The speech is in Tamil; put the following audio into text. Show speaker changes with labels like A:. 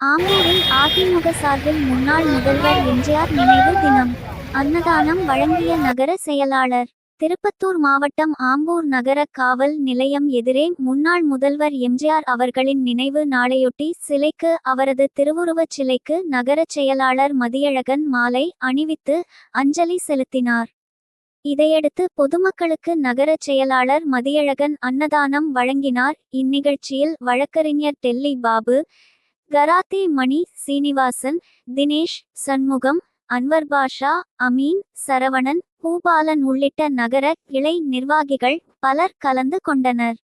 A: ஆம்பூரில் அதிமுக சார்பில் முன்னாள் முதல்வர் எம்ஜிஆர் நினைவு தினம். அன்னதானம் வழங்கிய நகர செயலாளர் திருப்பத்தூர் மாவட்டம் ஆம்பூர் நகர காவல் நிலையம் எதிரே முன்னாள் முதல்வர் எம்ஜிஆர் அவர்களின் நினைவு நாளையொட்டி சிலைக்கு அவரது திருவுருவச் சிலைக்கு நகர செயலாளர் மதியழகன் மாலை அணிவித்து அஞ்சலி செலுத்தினார். இதையடுத்து பொதுமக்களுக்கு நகர செயலாளர் மதியழகன் அன்னதானம் வழங்கினார். இந்நிகழ்ச்சியில் வழக்கறிஞர் டெல்லி பாபு கராத்தே மணி சீனிவாசன் தினேஷ் சண்முகம் அன்வர் பாஷா அமீன் சரவணன் பூபாலன் உள்ளிட்ட நகர கிளை நிர்வாகிகள் பலர் கலந்து கொண்டனர்.